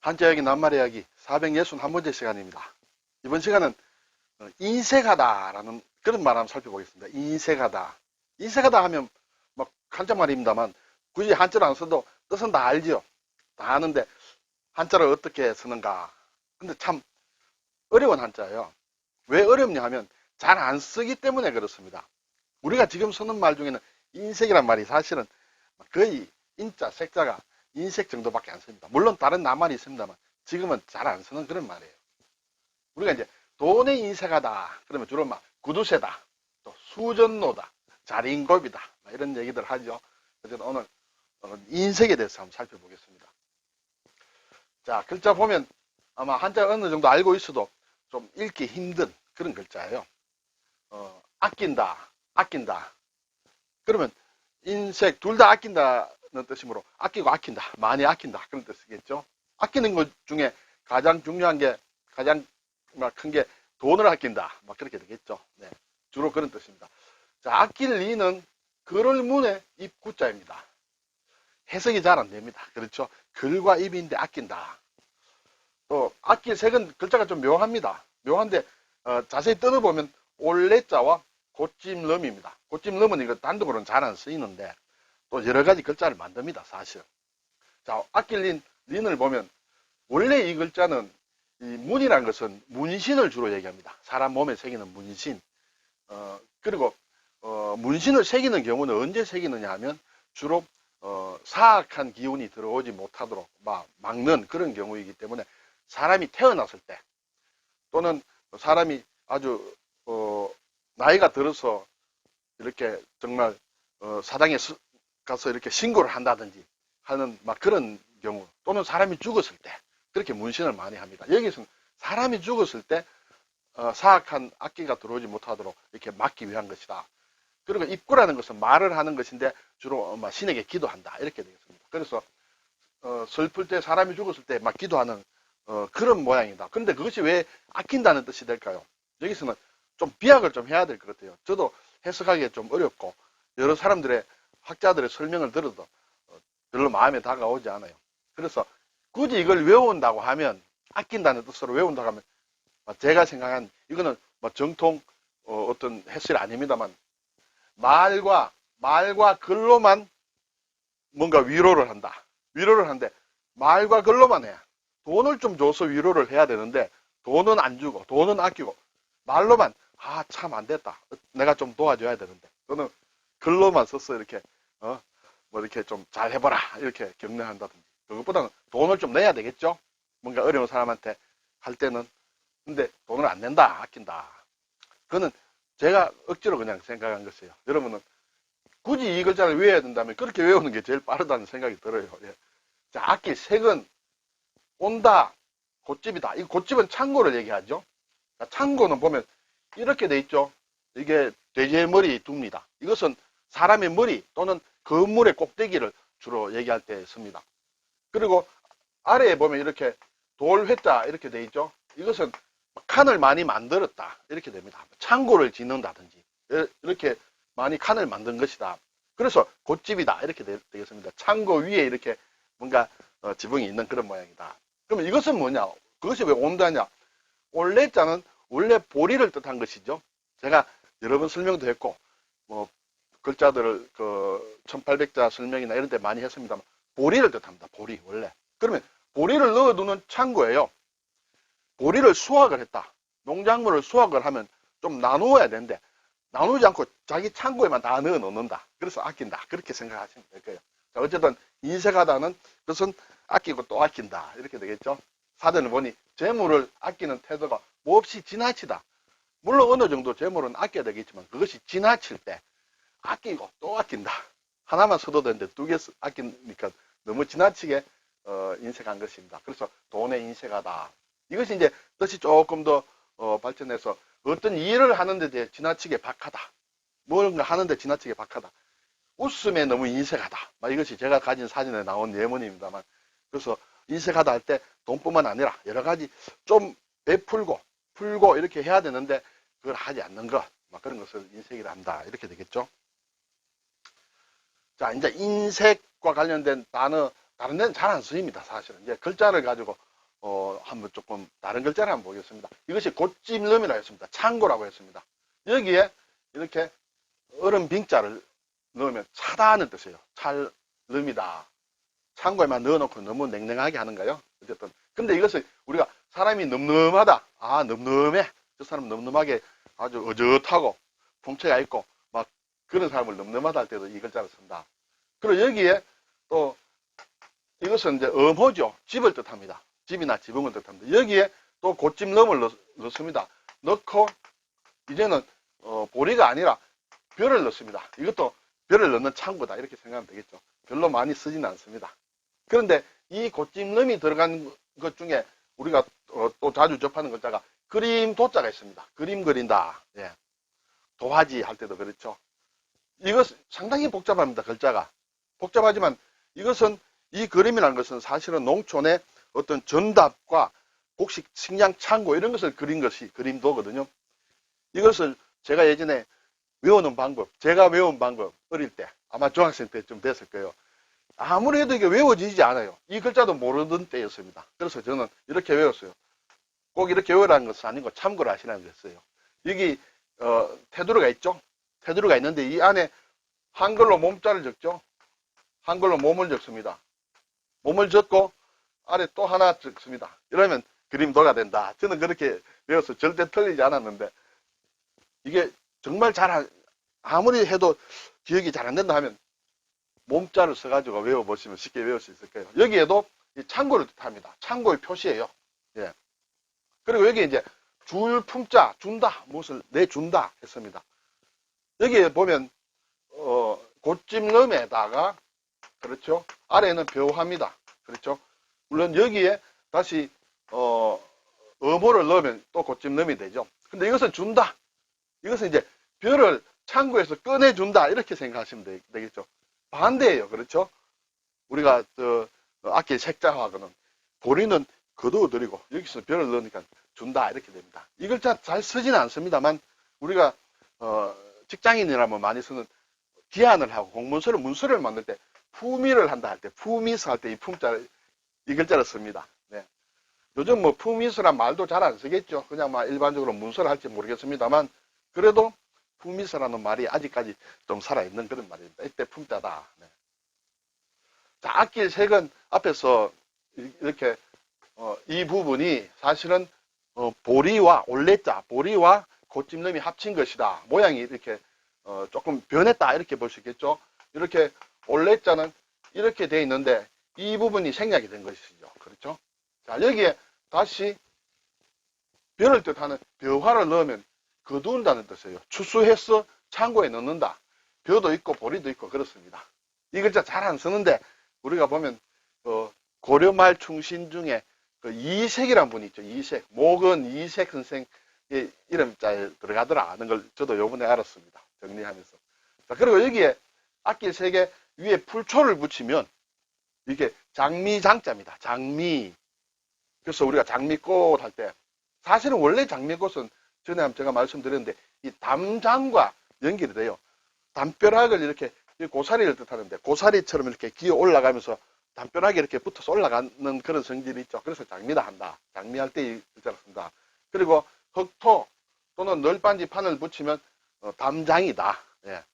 한자 이야기 낱말 이야기 461번째 시간입니다. 이번 시간은 어, 인색하다라는 그런 말 한번 살펴보겠습니다. 인색하다. 인색하다 하면 막 한자말입니다만 굳이 한자를 안 써도 뜻은 다 알지요. 다 아는데 한자를 어떻게 쓰는가. 근데 참 어려운 한자예요. 왜 어렵냐 하면 잘 안 쓰기 때문에 그렇습니다. 우리가 지금 쓰는 말 중에는 인색이란 말이 사실은 거의 인자, 색자가 인색 정도밖에 안 씁니다. 물론 다른 낱말이 있습니다만 지금은 잘 안 쓰는 그런 말이에요. 우리가 이제 돈에 인색하다 그러면 주로 막 구두쇠다, 또 수전노다, 자린고비다 막 이런 얘기들 하죠. 어쨌든 오늘 어, 인색에 대해서 한번 살펴보겠습니다. 자 글자 보면 아마 한자 어느 정도 알고 있어도 좀 읽기 힘든 그런 글자예요. 어, 아낀다, 아낀다. 그러면 인색 둘 다 아낀다 는 뜻이므로 아끼고 아낀다, 많이 아낀다 그런 뜻이겠죠. 아끼는 것 중에 가장 중요한 게 가장 큰 게 돈을 아낀다, 막 그렇게 되겠죠. 네, 주로 그런 뜻입니다. 자, 아낄 리는 글을 문에 입구자입니다. 해석이 잘 안 됩니다. 그렇죠? 글과 입인데 아낀다. 또 아낄 색은 글자가 좀 묘합니다. 묘한데 어, 자세히 뜯어보면 올레자와 고찜름입니다. 고찜름은 이거 단독으로는 잘 안 쓰이는데 또 여러 가지 글자를 만듭니다. 사실. 자, 아낄 린, 린을 보면 원래 이 글자는 이 문이라는 것은 문신을 주로 얘기합니다. 사람 몸에 새기는 문신. 어, 그리고 어, 문신을 새기는 경우는 언제 새기느냐 하면 주로 어, 사악한 기운이 들어오지 못하도록 막, 막는 그런 경우이기 때문에 사람이 태어났을 때 또는 사람이 아주 어, 나이가 들어서 이렇게 정말 어, 사당에 스- 가서 이렇게 신고를 한다든지 하는 막 그런 경우 또는 사람이 죽었을 때 그렇게 문신을 많이 합니다. 여기서는 사람이 죽었을 때 어, 사악한 악기가 들어오지 못하도록 이렇게 막기 위한 것이다. 그리고 입구라는 것은 말을 하는 것인데 주로 막 신에게 기도한다 이렇게 되겠습니다. 그래서 어, 슬플 때 사람이 죽었을 때 막 기도하는 어, 그런 모양이다. 근데 그것이 왜 아낀다는 뜻이 될까요? 여기서는 좀 비약을 좀 해야 될 것 같아요. 저도 해석하기가 좀 어렵고 여러 사람들의 학자들의 설명을 들어도 어, 별로 마음에 다가오지 않아요. 그래서 굳이 이걸 외운다고 하면 아낀다는 뜻으로 외운다고 하면 어, 제가 생각한 이거는 뭐 정통 어, 떤 해설이 아닙니다만 말과 말과 글로만 뭔가 위로를 한다. 위로를 하는데 말과 글로만 해. 돈을 좀 줘서 위로를 해야 되는데 돈은 안 주고 돈은 아끼고 말로만 아 참 안 됐다. 내가 좀 도와줘야 되는데 또는 글로만 써서 이렇게 어 뭐 이렇게 좀 잘 해봐라 이렇게 격려한다든지 그것보다는 돈을 좀 내야 되겠죠. 뭔가 어려운 사람한테 할 때는 근데 돈을 안 낸다 아낀다. 그거는 제가 억지로 그냥 생각한 것이에요. 여러분은 굳이 이 글자를 외워야 된다면 그렇게 외우는 게 제일 빠르다는 생각이 들어요. 예. 자, 악기 색은 온다, 곧집이다. 이 곧집은 창고를 얘기하죠. 자, 창고는 보면 이렇게 돼 있죠. 이게 돼지의 머리 둡니다. 이것은 사람의 머리 또는 건물의 꼭대기를 주로 얘기할 때 씁니다. 그리고 아래에 보면 이렇게 돌 회자 이렇게 돼 있죠. 이것은 칸을 많이 만들었다. 이렇게 됩니다. 창고를 짓는다든지 이렇게 많이 칸을 만든 것이다. 그래서 곧집이다. 이렇게 되, 겠습니다 창고 위에 이렇게 뭔가 어, 지붕이 있는 그런 모양이다. 그러면 이것은 뭐냐? 그것이 왜 온다냐? 올레자는 원래 보리를 뜻한 것이죠. 제가 여러 번 설명도 했고, 뭐, 글자들을 그 1800자 설명이나 이런 데 많이 했습니다만, 보리를 뜻합니다. 보리, 원래. 그러면 보리를 넣어두는 창고예요. 보리를 수확을 했다. 농작물을 수확을 하면 좀 나누어야 되는데, 나누지 않고 자기 창고에만 다 넣어 놓는다. 그래서 아낀다. 그렇게 생각하시면 될 거예요. 자, 어쨌든 인색하다는 것은 아끼고 또 아낀다. 이렇게 되겠죠. 사전을 보니 재물을 아끼는 태도가 몹시 지나치다. 물론 어느 정도 재물은 아껴야 되겠지만 그것이 지나칠 때 아끼고 또 아낀다. 하나만 써도 되는데 두 개 아끼니까 너무 지나치게 어, 인색한 것입니다. 그래서 돈에 인색하다. 이것이 이제 뜻이 조금 더 어, 발전해서 어떤 일을 하는데 대해 지나치게 박하다. 뭔가 하는데 지나치게 박하다. 웃음에 너무 인색하다. 막 이것이 제가 가진 사진에 나온 예문입니다만. 그래서 인색하다 할 때 돈뿐만 아니라 여러 가지 좀 베풀고 풀고 이렇게 해야 되는데 그걸 하지 않는 것. 막 그런 것을 인색이라 한다. 이렇게 되겠죠. 자, 이제 인색과 관련된 단어, 다른 데는 잘 안 쓰입니다. 사실은. 이제 글자를 가지고 어, 한번 조금 다른 글자를 한번 보겠습니다. 이것이 곧찜름이라고 했습니다. 창고라고 했습니다. 여기에 이렇게 얼음 빙자를 넣으면 차다는 뜻이에요. 찰름이다. 창고에만 넣어놓고 너무 냉랭하게 하는가요? 어쨌든. 근데 이것을 우리가 사람이 늠름하다. 아, 늠름해. 저 사람 늠름하게 아주 어젓하고 풍채가 있고 막 그런 사람을 늠름하다 할 때도 이 글자를 쓴다. 그리고 여기에 또 이것은 이제 엄호죠. 집을 뜻합니다. 집이나 지붕을 뜻합니다. 여기에 또 고찜럼을 넣, 넣습니다. 넣고 이제는 어, 보리가 아니라 별을 넣습니다. 이것도 별을 넣는 창고다 이렇게 생각하면 되겠죠. 별로 많이 쓰지는 않습니다. 그런데 이 고찜럼이 들어간 것 중에 우리가 어, 또 자주 접하는 글자가 그림 도자가 있습니다. 그림 그린다. 예. 도화지 할 때도 그렇죠. 이것 상당히 복잡합니다. 글자가 복잡하지만 이것은 이 그림이라는 것은 사실은 농촌의 어떤 전답과 곡식 식량 창고 이런 것을 그린 것이 그림도거든요. 이것을 제가 예전에 외우는 방법, 제가 외운 방법 어릴 때 아마 중학생 때쯤 됐을 거예요. 아무리 해도 이게 외워지지 않아요. 이 글자도 모르던 때였습니다. 그래서 저는 이렇게 외웠어요. 꼭 이렇게 외우라는 것은 아니고 참고를 하시라는 거였어요. 여기 어, 테두리가 있죠. 테두리가 있는데 이 안에 한글로 몸자를 적죠. 한글로 몸을 적습니다. 몸을 적고 아래 또 하나 적습니다. 이러면 그림도가 된다. 저는 그렇게 외워서 절대 틀리지 않았는데 이게 정말 잘 안- 아무리 해도 기억이 잘 안 된다 하면 몸자를 써가지고 외워보시면 쉽게 외울 수 있을 거예요. 여기에도 이 창고를 뜻합니다. 창고의 표시예요. 예. 그리고 여기 이제 줄 품자 준다 무엇을 내준다 했습니다. 여기에 보면 어, 곧찜럼에다가 그렇죠. 아래는 묘합니다. 그렇죠. 물론 여기에 다시 어, 어모를 넣으면 또 곧찜럼이 되죠. 근데 이것은 준다. 이것은 이제 별을 창고에서 꺼내준다 이렇게 생각하시면 되, 되겠죠. 반대예요. 그렇죠. 우리가 저 악기 색자하고는 보리는 거두어드리고 여기서 별을 넣으니까 준다 이렇게 됩니다. 이 글자 잘 쓰지는 않습니다만 우리가 어, 직장인이라면 많이 쓰는 기한을 하고 공문서를 문서를 만들 때 품위를 한다 할 때 품위서 할 때 이 품자를 이 글자를 씁니다. 네. 요즘 뭐 품위서란 말도 잘 안 쓰겠죠. 그냥 막 일반적으로 문서를 할지 모르겠습니다만 그래도 품위서라는 말이 아직까지 좀 살아있는 그런 말입니다. 이때 품자다. 네. 자, 악길 색은 앞에서 이- 이렇게 어, 이 부분이 사실은 어, 보리와 올레자, 보리와 고찜름이 합친 것이다. 모양이 이렇게 어, 조금 변했다 이렇게 볼 수 있겠죠. 이렇게 올레자는 이렇게 돼 있는데 이 부분이 생략이 된 것이죠. 그렇죠? 자 여기에 다시 별을 뜻하는 벼화를 넣으면 거두는다는 뜻이에요. 추수해서 창고에 넣는다. 벼도 있고 보리도 있고 그렇습니다. 이 글자 잘 안 쓰는데 우리가 보면 어, 고려말 충신 중에 그 이색이란 분이 있죠. 이색. 목은 이색 선생의 이름자에 들어가더라 하는 걸 저도 요번에 알았습니다. 정리하면서. 자, 그리고 여기에 악기 세 개 위에 풀초를 붙이면 이게 장미장자입니다. 장미. 그래서 우리가 장미꽃 할 때 사실은 원래 장미꽃은 전에 제가 말씀드렸는데 이 담장과 연결이 돼요. 담벼락을 이렇게 이 고사리를 뜻하는데 고사리처럼 이렇게 기어 올라가면서 담벼락에 이렇게 붙어서 올라가는 그런 성질이 있죠. 그래서 장미다 한다. 장미할 때이 글자를 쓴다. 그리고 흑토 또는 널빤지 판을 붙이면 어, 담장이다. 예.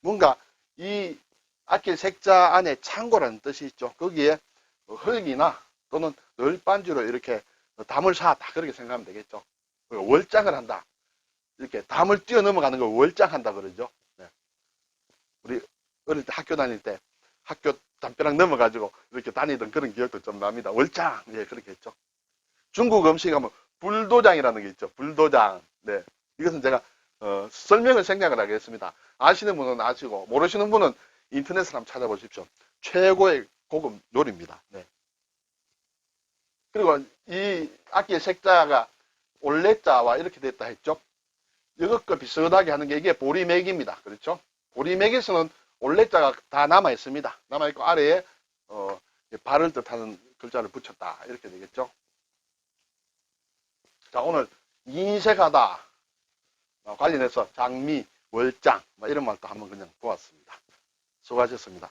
뭔가 이 악길 색자 안에 창고라는 뜻이 있죠. 거기에 흙이나 또는 널빤지로 이렇게 담을 쌓았다. 그렇게 생각하면 되겠죠. 그리고 월장을 한다. 이렇게 담을 뛰어넘어가는 걸 월장한다 그러죠. 네. 우리 어릴 때 학교 다닐 때 학교 담벼락 넘어가지고 이렇게 다니던 그런 기억도 좀 납니다. 월장, 예, 그렇게 했죠. 중국 음식 하면 불도장이라는 게 있죠. 불도장. 네. 이것은 제가, 어, 설명을 생략을 하겠습니다. 아시는 분은 아시고, 모르시는 분은 인터넷을 한번 찾아보십시오. 최고의 고급 요리입니다. 네. 그리고 이 악기의 색자가 올레자와 이렇게 됐다 했죠. 이것과 비슷하게 하는 게 이게 보리맥입니다. 그렇죠? 보리맥에서는 올레자가 다 남아 있습니다. 남아 있고 아래에 어, 발을 뜻하는 글자를 붙였다 이렇게 되겠죠. 자 오늘 인색하다 어, 관련해서 장미, 월장 뭐 이런 말도 한번 그냥 보았습니다. 수고하셨습니다.